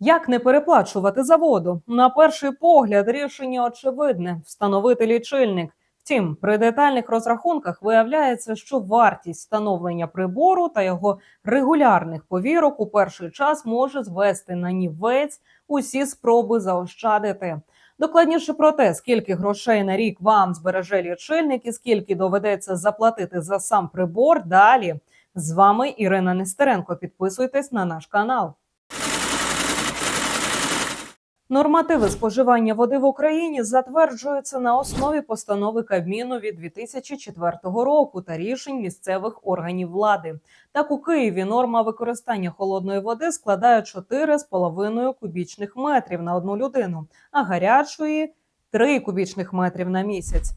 Як не переплачувати за воду? На перший погляд рішення очевидне встановити лічильник. Втім, при детальних розрахунках виявляється, що вартість встановлення прибору та його регулярних повірок у перший час може звести на нівець усі спроби заощадити. Докладніше про те, скільки грошей на рік вам збереже лічильник і скільки доведеться заплатити за сам прибор. Далі з вами Ірина Нестеренко. Підписуйтесь на наш канал. Нормативи споживання води в Україні затверджуються на основі постанови Кабміну від 2004 року та рішень місцевих органів влади. Так у Києві норма використання холодної води складає 4,5 кубічних метрів на одну людину, а гарячої 3 кубічних метрів на місяць.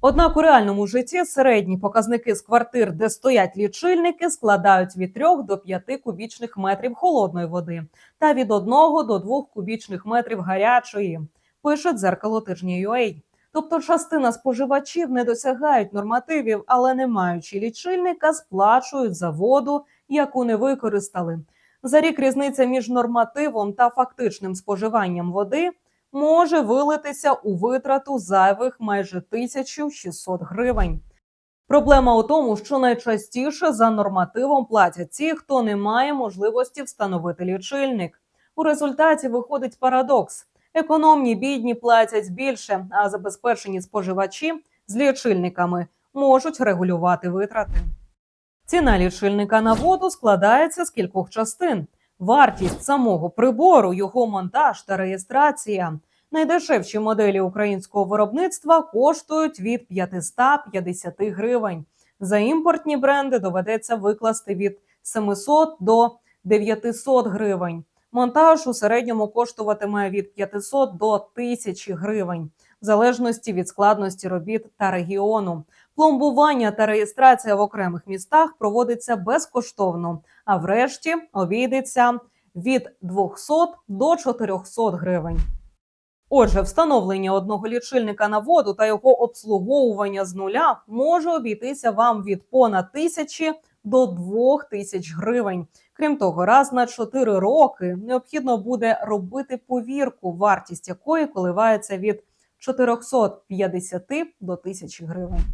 Однак у реальному житті середні показники з квартир, де стоять лічильники, складають від 3 до 5 кубічних метрів холодної води та від 1 до 2 кубічних метрів гарячої, пише дзеркало тижня UA. Тобто частина споживачів не досягають нормативів, але не маючи лічильника, сплачують за воду, яку не використали. За рік різниця між нормативом та фактичним споживанням води може вилитися у витрату зайвих майже 1600 гривень. Проблема у тому, що найчастіше за нормативом платять ті, хто не має можливості встановити лічильник. У результаті виходить парадокс: економні бідні платять більше, а забезпечені споживачі з лічильниками можуть регулювати витрати. Ціна лічильника на воду складається з кількох частин. Вартість самого прибору, його монтаж та реєстрація. Найдешевші моделі українського виробництва коштують від 550 гривень. За імпортні бренди доведеться викласти від 700 до 900 гривень. Монтаж у середньому коштуватиме від 500 до 1000 гривень, в залежності від складності робіт та регіону. Пломбування та реєстрація в окремих містах проводиться безкоштовно, а врешті обійдеться від 200 до 400 гривень. Отже, встановлення одного лічильника на воду та його обслуговування з нуля може обійтися вам від понад тисячі до двох тисяч гривень. Крім того, раз на 4 роки необхідно буде робити повірку, вартість якої коливається від 450 до 1000 гривень.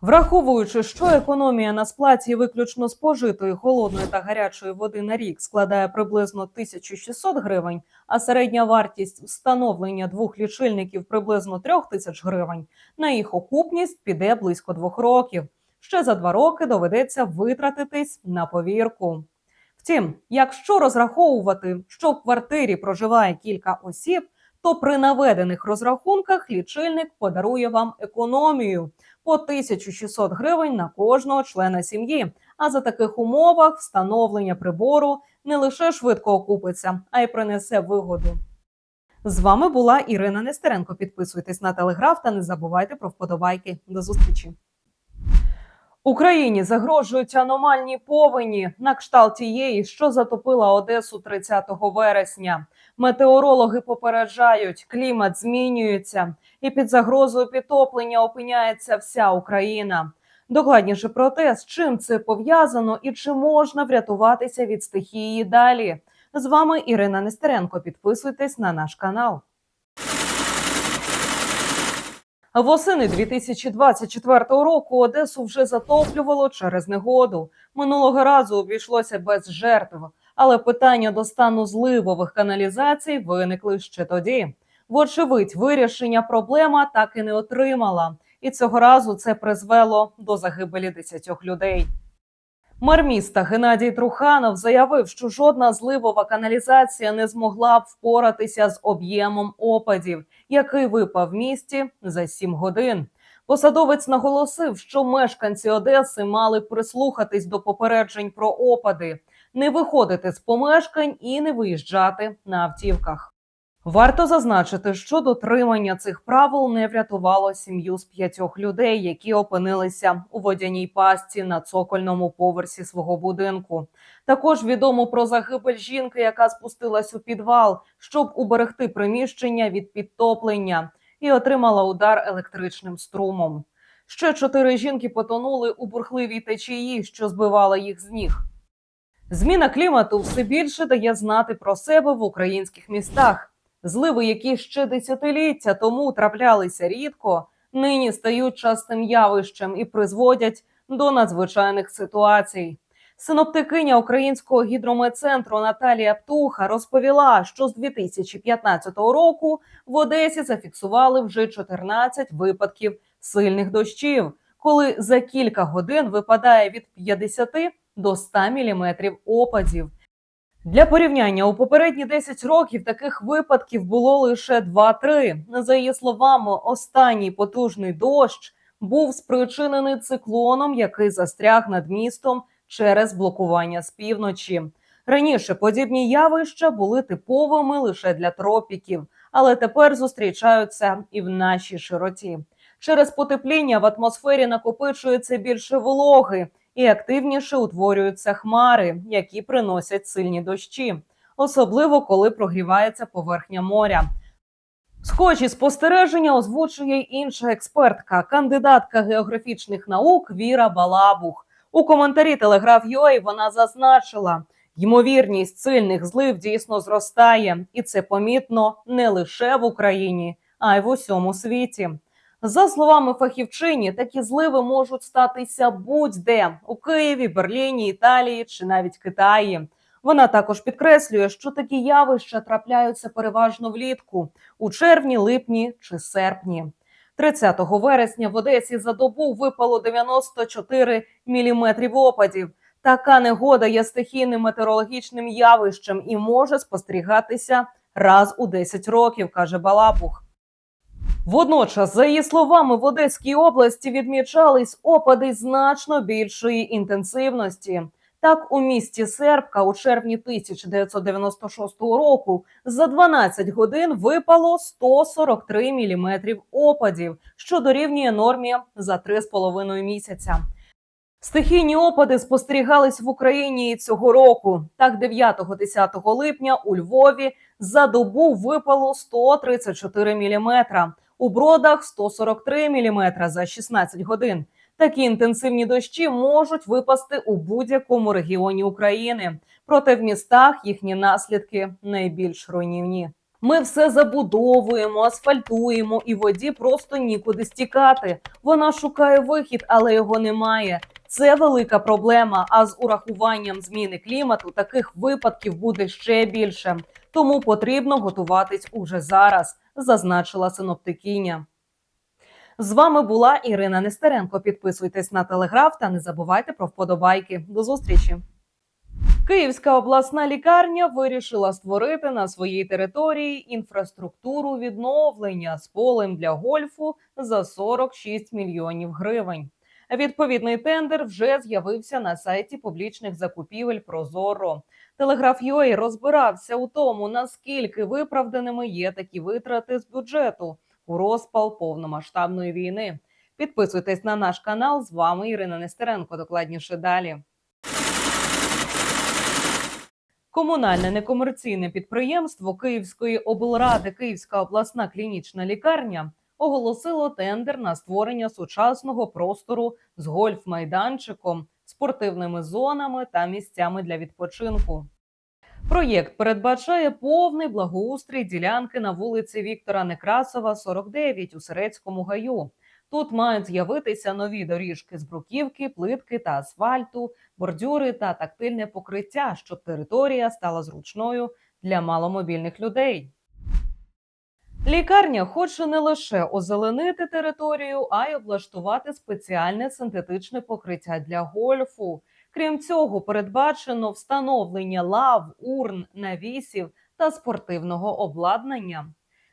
Враховуючи, що економія на сплаті виключно спожитої холодної та гарячої води на рік складає приблизно 1600 гривень, а середня вартість встановлення двох лічильників приблизно 3000 гривень, на їх окупність піде близько двох років. Ще за два роки доведеться витратитись на повірку. Втім, якщо розраховувати, що в квартирі проживає кілька осіб, то при наведених розрахунках лічильник подарує вам економію по 1600 гривень на кожного члена сім'ї. А за таких умовах встановлення прибору не лише швидко окупиться, а й принесе вигоду. З вами була Ірина Нестеренко. Підписуйтесь на телеграф та не забувайте про вподобайки. До зустрічі. Україні загрожують аномальні повені на кшталт тієї, що затопила Одесу 30 вересня. Метеорологи попереджають, клімат змінюється, і під загрозою підтоплення опиняється вся Україна. Докладніше про те, з чим це пов'язано і чи можна врятуватися від стихії далі. З вами Ірина Нестеренко. Підписуйтесь на наш канал. Восени 2024 року Одесу вже затоплювало через негоду. Минулого разу обійшлося без жертв, але питання до стану зливових каналізацій виникли ще тоді. Вочевидь, вирішення проблема так і не отримала, і цього разу це призвело до загибелі 10 людей. Мер міста Геннадій Труханов заявив, що жодна зливова каналізація не змогла б впоратися з об'ємом опадів, який випав в місті за 7 годин. Посадовець наголосив, що мешканці Одеси мали прислухатись до попереджень про опади, не виходити з помешкань і не виїжджати на автівках. Варто зазначити, що дотримання цих правил не врятувало сім'ю з п'ятьох людей, які опинилися у водяній пастці на цокольному поверсі свого будинку. Також відомо про загибель жінки, яка спустилась у підвал, щоб уберегти приміщення від підтоплення, і отримала удар електричним струмом. Ще чотири жінки потонули у бурхливій течії, що збивала їх з ніг. Зміна клімату все більше дає знати про себе в українських містах. Зливи, які ще десятиліття тому траплялися рідко, нині стають частим явищем і призводять до надзвичайних ситуацій. Синоптикиня Українського гідрометцентру Наталія Птуха розповіла, що з 2015 року в Одесі зафіксували вже 14 випадків сильних дощів, коли за кілька годин випадає від 50 до 100 міліметрів опадів. Для порівняння у попередні 10 років таких випадків було лише 2-3. За її словами, останній потужний дощ був спричинений циклоном, який застряг над містом через блокування з півночі. Раніше подібні явища були типовими лише для тропіків, але тепер зустрічаються і в нашій широті. Через потепління в атмосфері накопичується більше вологи і активніше утворюються хмари, які приносять сильні дощі, особливо коли прогрівається поверхня моря. Схожі спостереження озвучує інша експертка, кандидатка географічних наук Віра Балабух. У коментарі Телеграф UA вона зазначила, ймовірність сильних злив дійсно зростає, і це помітно не лише в Україні, а й в усьому світі. За словами фахівчині, такі зливи можуть статися будь-де у Києві, Берліні, Італії чи навіть Китаї. Вона також підкреслює, що такі явища трапляються переважно влітку у червні, липні чи серпні. 30 вересня в Одесі за добу випало 94 міліметрів опадів. Така негода є стихійним метеорологічним явищем і може спостерігатися раз у 10 років, каже Балабух. Водночас, за її словами, в Одеській області відмічались опади значно більшої інтенсивності. Так, у місті Сербка у червні 1996 року за 12 годин випало 143 міліметрів опадів, що дорівнює нормі за 3,5 місяця. Стихійні опади спостерігались в Україні і цього року. Так, 9-10 липня у Львові за добу випало 134 міліметра, у бродах 143 міліметра за 16 годин. Такі інтенсивні дощі можуть випасти у будь-якому регіоні України. Проте в містах їхні наслідки найбільш руйнівні. Ми все забудовуємо, асфальтуємо, і воді просто нікуди стікати. Вона шукає вихід, але його немає. Це велика проблема. А з урахуванням зміни клімату таких випадків буде ще більше. Тому потрібно готуватись уже зараз, зазначила синоптикиня. З вами була Ірина Нестеренко. Підписуйтесь на телеграф та не забувайте про вподобайки. До зустрічі. Київська обласна лікарня вирішила створити на своїй території інфраструктуру відновлення з полем для гольфу за 46 мільйонів гривень. Відповідний тендер вже з'явився на сайті публічних закупівель Прозоро. Телеграф UA розбирався у тому, наскільки виправданими є такі витрати з бюджету у розпал повномасштабної війни. Підписуйтесь на наш канал. З вами Ірина Нестеренко. Докладніше далі. Комунальне некомерційне підприємство Київської облради Київська обласна клінічна лікарня оголосило тендер на створення сучасного простору з гольф-майданчиком, спортивними зонами та місцями для відпочинку. Проєкт передбачає повний благоустрій ділянки на вулиці Віктора Некрасова, 49 у Серецькому гаю. Тут мають з'явитися нові доріжки з бруківки, плитки та асфальту, бордюри та тактильне покриття, щоб територія стала зручною для маломобільних людей. Лікарня хоче не лише озеленити територію, а й облаштувати спеціальне синтетичне покриття для гольфу. Крім цього, передбачено встановлення лав, урн, навісів та спортивного обладнання.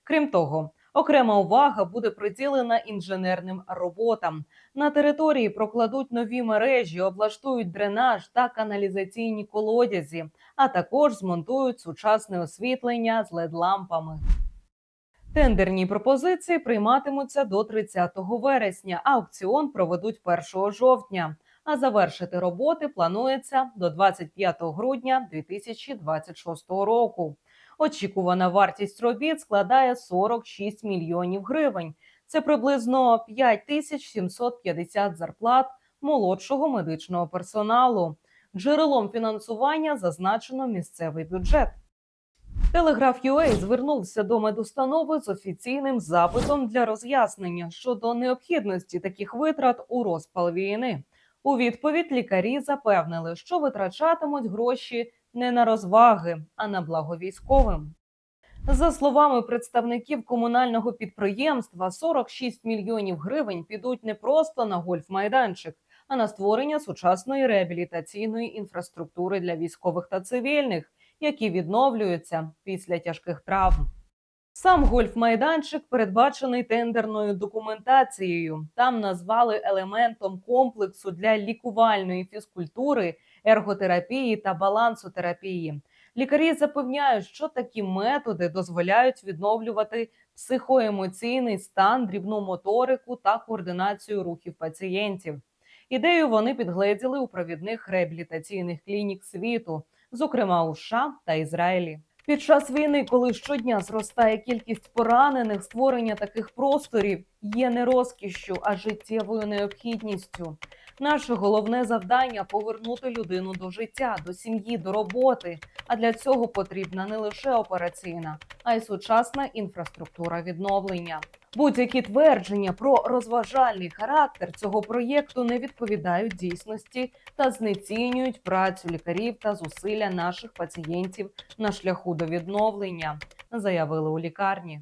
Крім того, окрема увага буде приділена інженерним роботам. На території прокладуть нові мережі, облаштують дренаж та каналізаційні колодязі, а також змонтують сучасне освітлення з LED-лампами. Тендерні пропозиції прийматимуться до 30 вересня, аукціон проведуть 1 жовтня. А завершити роботи планується до 25 грудня 2026 року. Очікувана вартість робіт складає 46 мільйонів гривень. Це приблизно 5750 зарплат молодшого медичного персоналу. Джерелом фінансування зазначено місцевий бюджет. Телеграф UA звернувся до медустанови з офіційним запитом для роз'яснення щодо необхідності таких витрат у розпал війни. У відповідь лікарі запевнили, що витрачатимуть гроші не на розваги, а на благо військовим. За словами представників комунального підприємства, 46 мільйонів гривень підуть не просто на гольф-майданчик, а на створення сучасної реабілітаційної інфраструктури для військових та цивільних, які відновлюються після тяжких травм. Сам гольф-майданчик передбачений тендерною документацією. Там назвали елементом комплексу для лікувальної фізкультури, ерготерапії та балансотерапії. Лікарі запевняють, що такі методи дозволяють відновлювати психоемоційний стан, дрібну моторику та координацію рухів пацієнтів. Ідею вони підгледіли у провідних реабілітаційних клінік світу, зокрема у США та Ізраїлі. Під час війни, коли щодня зростає кількість поранених, створення таких просторів є не розкішю, а життєвою необхідністю. Наше головне завдання повернути людину до життя, до сім'ї, до роботи. А для цього потрібна не лише операційна, а й сучасна інфраструктура відновлення. Будь-які твердження про розважальний характер цього проєкту не відповідають дійсності та знецінюють працю лікарів та зусилля наших пацієнтів на шляху до відновлення, заявили у лікарні.